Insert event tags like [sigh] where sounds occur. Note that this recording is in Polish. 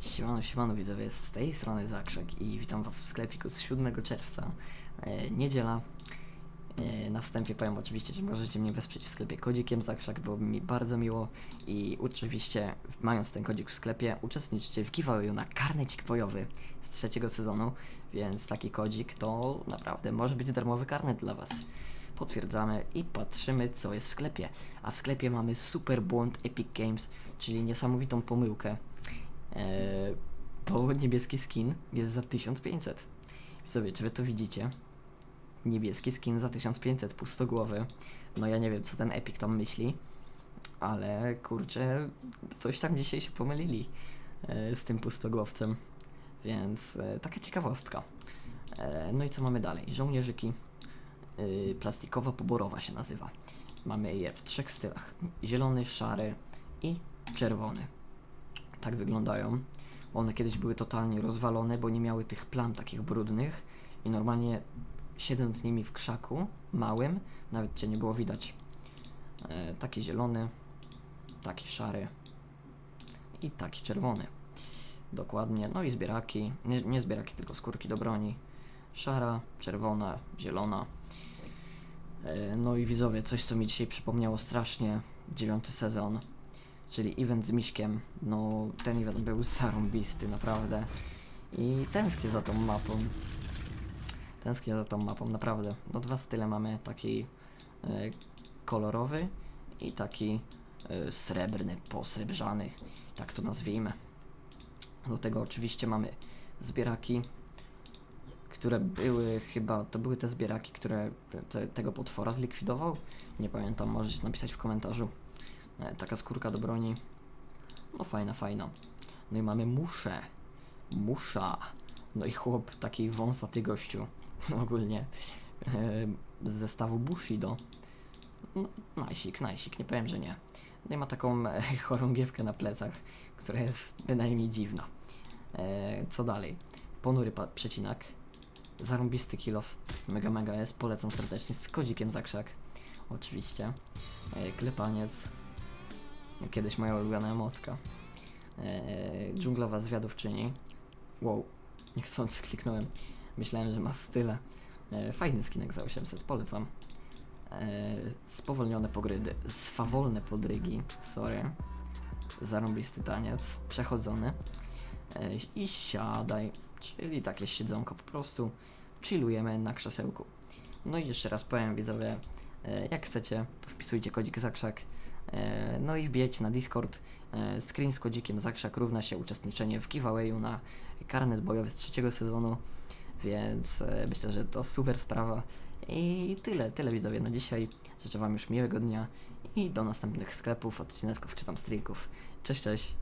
Siemano, siemano widzowie, z tej strony Zakrzek i witam was w sklepiku z 7 czerwca, e, niedziela. E, na wstępie powiem oczywiście, że możecie mnie wesprzeć w sklepie kodzikiem Zakrzak, byłoby mi bardzo miło i oczywiście mając ten kodzik w sklepie uczestniczycie w giveawayu na karnecik bojowy z trzeciego sezonu, więc taki kodzik to naprawdę może być darmowy karnet dla was. Potwierdzamy i patrzymy co jest w sklepie, a w sklepie mamy super błąd Epic Games, czyli niesamowitą pomyłkę. Eee, bo niebieski skin jest za 1500. Widzowie, czy wy to widzicie? Niebieski skin za 1500, pustogłowy. No ja nie wiem, co ten Epic tam myśli, ale kurczę, coś tam dzisiaj się pomylili e, z tym pustogłowcem. Więc e, taka ciekawostka. E, no i co mamy dalej? Żołnierzyki. E, plastikowa poborowa się nazywa. Mamy je w trzech stylach. Zielony, szary i czerwony tak wyglądają. One kiedyś były totalnie rozwalone, bo nie miały tych plam takich brudnych i normalnie siedząc z nimi w krzaku, małym, nawet cię nie było widać. E, taki zielony, taki szary i taki czerwony. Dokładnie. No i zbieraki, nie, nie zbieraki, tylko skórki do broni. Szara, czerwona, zielona. E, no i widzowie, coś co mi dzisiaj przypomniało strasznie, dziewiąty sezon czyli event z Miśkiem. No, ten event był zarąbisty, naprawdę. I tęsknię za tą mapą. Tęsknię za tą mapą, naprawdę. No, dwa style mamy, taki e, kolorowy i taki e, srebrny, posrebrzany, tak to nazwijmy. Do tego oczywiście mamy zbieraki, które były chyba, to były te zbieraki, które te, tego potwora zlikwidował. Nie pamiętam, możecie napisać w komentarzu. E, taka skórka do broni. No fajna, fajna. No i mamy muszę. Musza. No i chłop, taki wąsaty gościu. [laughs] Ogólnie. E, z zestawu Bushido. No, najsik, najsik, nie powiem, że nie. No i ma taką e, [laughs] chorągiewkę na plecach, która jest bynajmniej dziwna. Co dalej? Ponury przecinak. Zarąbisty kilof. Mega, mega jest. Polecam serdecznie z kodzikiem za krzak. Oczywiście. Klepaniec. Kiedyś moja ulubiona emotka. Eee, dżunglowa zwiadowczyni. Wow, niechcący kliknąłem. Myślałem, że ma style. Eee, fajny skinek za 800, polecam. Eee, spowolnione pogrydy. Swawolne podrygi, sorry. Zarąbisty taniec, przechodzony. Eee, I siadaj, czyli takie siedzonko po prostu. Chillujemy na krzesełku. No i jeszcze raz powiem widzowie, e, jak chcecie, to wpisujcie kodzik zakrzak. E, No i wbijajcie na Discord. E, Screen z kodzikiem zakrzak równa się uczestniczenie w giveawayu na karnet bojowy z trzeciego sezonu, więc e, myślę, że to super sprawa. I tyle, tyle widzowie na dzisiaj. Życzę Wam już miłego dnia i do następnych sklepów, odcinków czy tam streamków. Cześć, cześć.